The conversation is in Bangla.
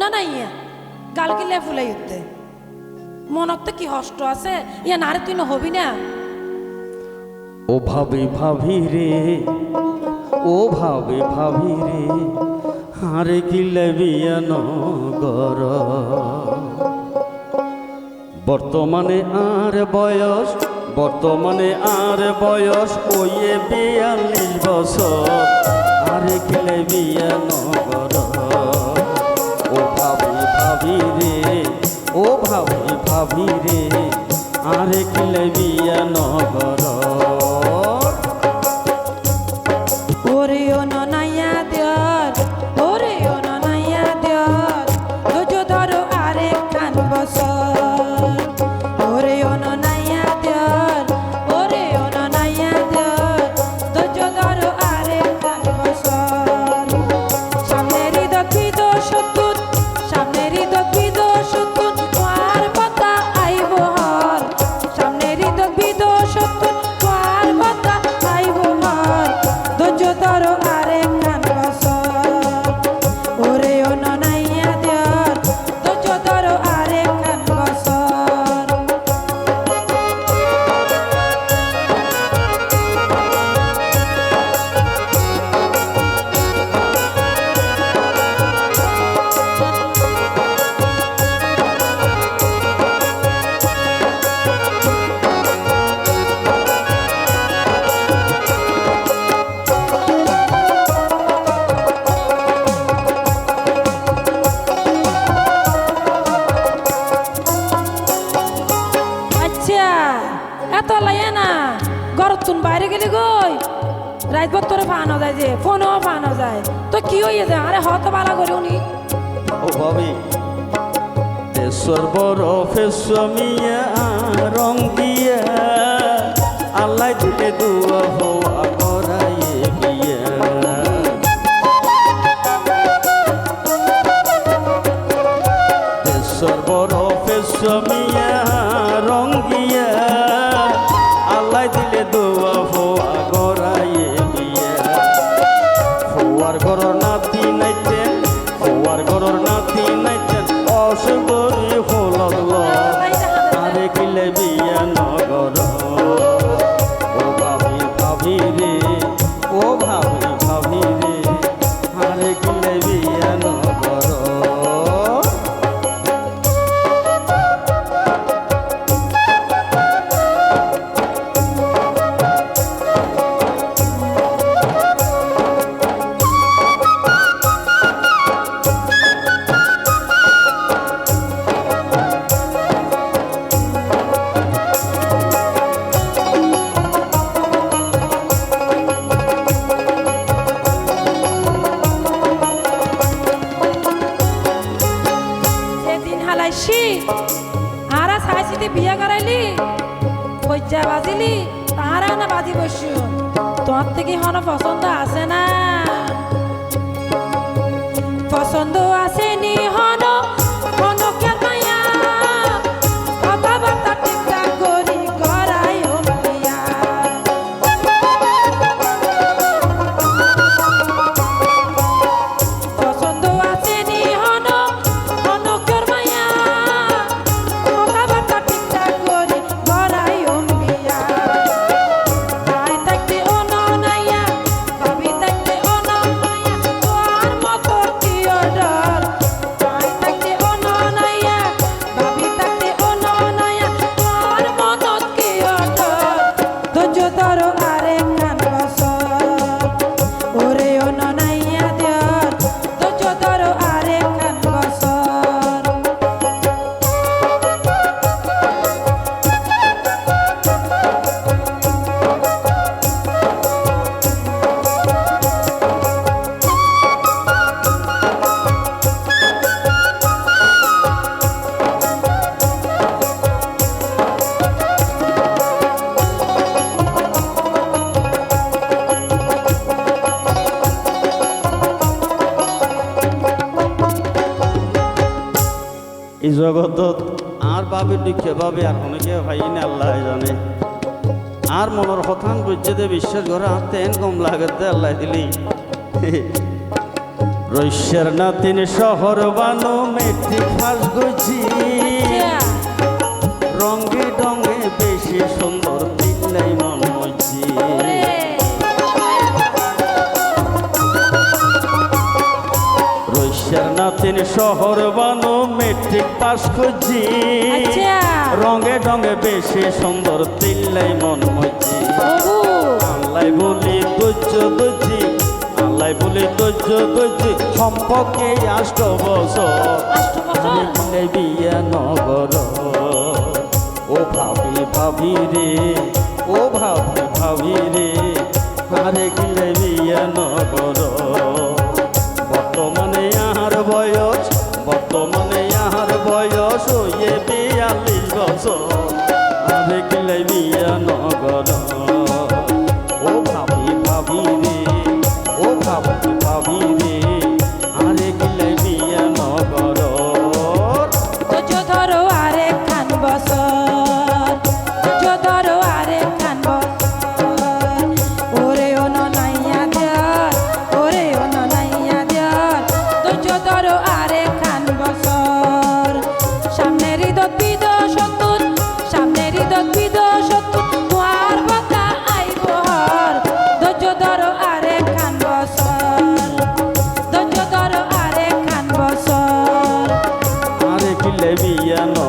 না না ইয়া গাল গিলে ফুলাই উঠতে মনত তো কি হষ্ট আছে? ইয়া নারে তুই হবি না? ও ভাবি ভাবি রে, ও ভাবি ভাবি রে, হারে গিলে বিয়ান গর। বর্তমানে আর বয়স, বর্তমানে আর বয়স ওয়ে বিয়াল্লিশ বছর আরে গিলে বিয়ান গর। ও ভাবি রে ও ভাবি ভাবি রে আরে গিলে বিয়ান গর তুন বাইরে গেলি গই রাত বত্তরে ফানো যায় যে, ফোনও ফানো যায়। তো কি হইয়ে যায় আরে হত বালা করে উনি। ও ভাবি বড় ফেসমিয়া রং দিয়া আল্লাহ দুয়া হওয়া করাইয়ে ফেসমিয়া রং দিয়া দুয়া হওয়া করাইয়ে বিয়া ফোয়ার গরর নাতি নাইতেন ফোয়ার গরর নাতি নাইতেন অসগরি হলদ আরা বিয়ে করাইলি কইজা বাজিলি, তাহারা না বাজি বসু তোমার থেকে হন পছন্দ আছে না? পছন্দ আছে এই জগতত আর বাবে দুঃখে বাবে আর অনেকে ভাই না আল্লাহ জানে। আর মনের কথান বুঝছে যে বিশ্বাস করে আর তেন কম লাগতে আল্লাহ দিলি। রৈশ্যের নাতিন শহর বানো মেট্রিক ফাঁস গুছি। আচ্ছা। রঙে জান্নাতের শহর বানো মেট্রিক পাস করছি রঙে রঙে বেশি সুন্দর তিল্লাই মন মজি আল্লাহ বলি দৈর্য দৈর্যি আল্লাহ বলি দৈর্য দৈর্যি সম্পর্কে আষ্ট বছর। বিয়া নগর। ও ভাবি ভাবি রে ও ভাবি ভাবি রে আরে ya